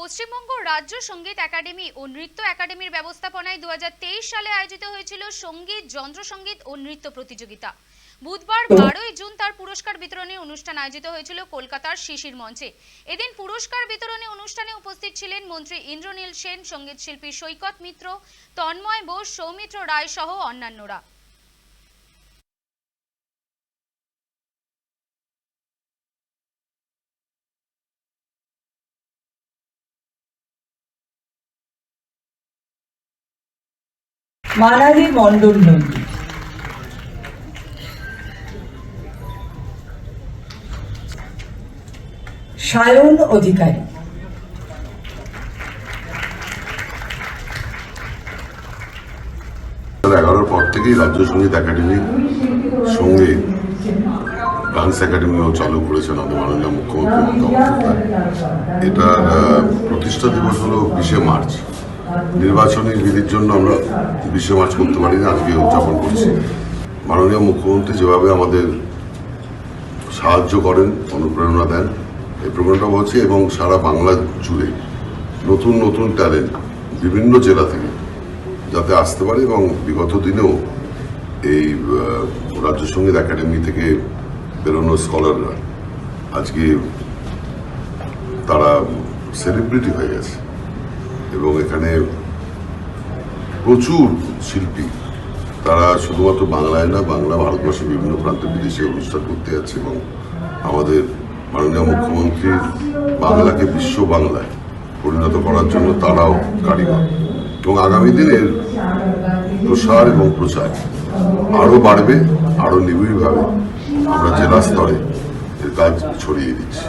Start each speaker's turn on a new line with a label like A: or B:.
A: পশ্চিমবঙ্গ রাজ্য সংগীত একাডেমি ও নৃত্য একাডেমির ব্যবস্থাপনায় দু হাজার তেইশ সালে আয়োজিত হয়েছিল সংগীত যন্ত্রসঙ্গীত ও নৃত্য প্রতিযোগিতা। বুধবার বারোই জুন তার পুরস্কার বিতরণী অনুষ্ঠান আয়োজিত হয়েছিল কলকাতার শিশির মঞ্চে। এদিন পুরস্কার বিতরণী অনুষ্ঠানে উপস্থিত ছিলেন মন্ত্রী ইন্দ্রনীল সেন সংগীত শিল্পী সৈকত মিত্র তন্ময় বোস সৌমিত্র রায় সহ অন্যান্যরা।
B: মানালি মণ্ডল নন্দী সায়ন অধিকারী।
C: এগারোর পর থেকেই রাজ্য সংগীত একাডেমি সঙ্গে ডান্স একাডেমিও চালু করেছেন আমাদের মাননীয় মুখ্যমন্ত্রী এটার প্রতিষ্ঠা দিবস হলো বিশে মার্চ। নির্বাচনী বিধির জন্য আমরা বিশ্ব মার্চ করতে পারিনি, আজকে উদযাপন করছি। মাননীয় মুখ্যমন্ত্রী যেভাবে আমাদের সাহায্য করেন, অনুপ্রেরণা দেন, এই প্রোগ্রামটা হচ্ছে এবং সারা বাংলা জুড়ে নতুন নতুন ট্যালেন্ট বিভিন্ন জেলা থেকে যাতে আসতে পারে এবং বিগত দিনেও এই রাজ্য সংগীত একাডেমি থেকে বেরোনো স্কলাররা আজকে তারা সেলিব্রিটি হয়ে গেছে। এবং এখানে প্রচুর শিল্পী। তারা শুধুমাত্র বাংলায় না, বাংলা ভারতবর্ষের বিভিন্ন প্রান্তে বিদেশে অনুষ্ঠান করতে যাচ্ছে এবং আমাদের মাননীয় মুখ্যমন্ত্রীর বাংলাকে বিশ্ব বাংলায় পরিণত করার জন্য তারাও কারিগর। এবং আগামী দিনের প্রসার এবং প্রচার আরও বাড়বে, আরও নিবিড়ভাবে আমরা জেলা স্তরে এর কাজ ছড়িয়ে দিচ্ছি।